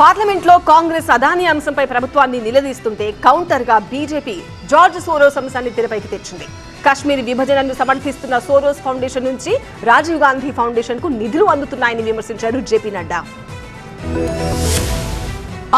పార్లమెంట్లో కాంగ్రెస్ అదానీ అంశంపై ప్రభుత్వాన్ని నిలదీస్తుంటే కౌంటర్గా బీజేపీ జార్జ్ సోరోస్ అంశాన్ని తెరపైకి తెచ్చింది. కాశ్మీర్ విభజనను సమర్థిస్తున్న సోరోస్ ఫౌండేషన్ నుంచి రాజీవ్ గాంధీ ఫౌండేషన్కు నిధులు అందుతున్నాయని విమర్శించారు జేపీ నడ్డా.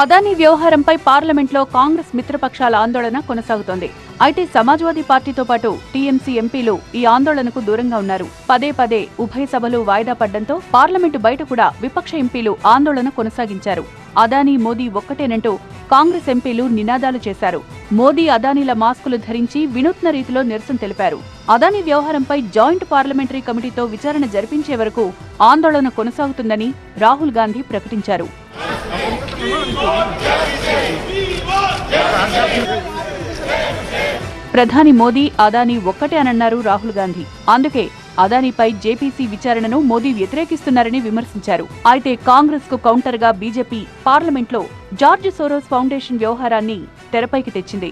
అదానీ వ్యవహారంపై పార్లమెంట్లో కాంగ్రెస్ మిత్రపక్షాల ఆందోళన కొనసాగుతోంది. అయితే సమాజ్వాదీ పార్టీతో పాటు టీఎంసీ ఎంపీలు ఈ ఆందోళనకు దూరంగా ఉన్నారు. పదే పదే ఉభయ సభలు వాయిదా పడ్డంతో పార్లమెంటు బయట కూడా విపక్ష ఎంపీలు ఆందోళన కొనసాగించారు. అదానీ మోదీ ఒక్కటేనంటూ కాంగ్రెస్ ఎంపీలు నినాదాలు చేశారు. మోదీ అదానీల మాస్కులు ధరించి వినూత్న రీతిలో నిరసన తెలిపారు. అదానీ వ్యవహారంపై జాయింట్ పార్లమెంటరీ కమిటీతో విచారణ జరిపించే వరకు ఆందోళన కొనసాగుతుందని రాహుల్ గాంధీ ప్రకటించారు. ప్రధాని మోదీ అదానీ ఒక్కటే అనన్నారు రాహుల్ గాంధీ. అందుకే అదానీపై జేపీసీ విచారణను మోదీ వ్యతిరేకిస్తున్నారని విమర్శించారు. అయితే కాంగ్రెస్కు కౌంటర్గా బీజేపీ పార్లమెంట్లో జార్జ్ సోరోస్ ఫౌండేషన్ వ్యవహారాన్ని తెరపైకి తెచ్చింది.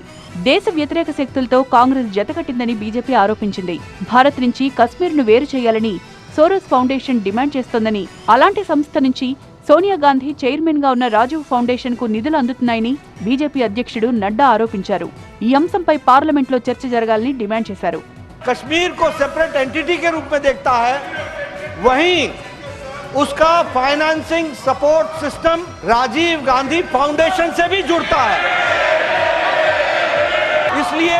దేశ వ్యతిరేక శక్తులతో కాంగ్రెస్ జతకట్టిందని బీజేపీ ఆరోపించింది. భారత్ నుంచి కశ్మీర్ను వేరు చేయాలని సోరోస్ ఫౌండేషన్ డిమాండ్ చేస్తోందని అలాంటి సంస్థ నుంచి సోనియా గాంధీ చైర్మన్ గా ఉన్న రాజీవ్ ఫౌండేషన్ కు నిధులు అందుతున్నాయని బీజేపీ అధ్యక్షుడు నడ్డా ఆరోపించారు ఈ అంశంపై పార్లమెంట్లో చర్చ జరగాలని డిమాండ్ చేశారు कश्मीर को सेपरेट एंटिटी के रूप में देखता है वहीं उसका financing support system Rajiv Gandhi foundation से भी जुड़ता है इसलिए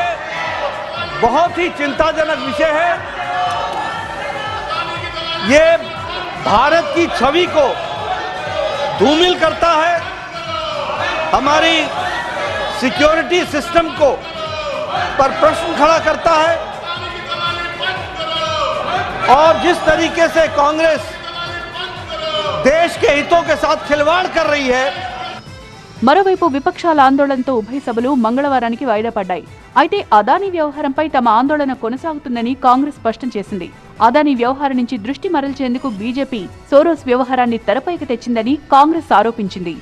बहुत ही चिंताजनक विषय है ये भारत की छवि को धूमिल करता है हमारी सिक्योरिटी सिस्टम को पर प्रश्न खड़ा करता है और जिस तरीके से कांग्रेस देश के हितों के साथ खिलवाड़ कर रही है మరోవైపు విపక్షాల ఆందోళనతో ఉభయ సభలు మంగళవారానికి వాయిదా పడ్డాయి అయితే అదానీ వ్యవహారంపై తమ ఆందోళన కొనసాగుతుందని కాంగ్రెస్ స్పష్టం చేసింది అదానీ వ్యవహారం నుంచి దృష్టి మరల్చేందుకు బీజేపీ సోరోస్ వ్యవహారాన్ని తెరపైకి తెచ్చిందని కాంగ్రెస్ ఆరోపించింది.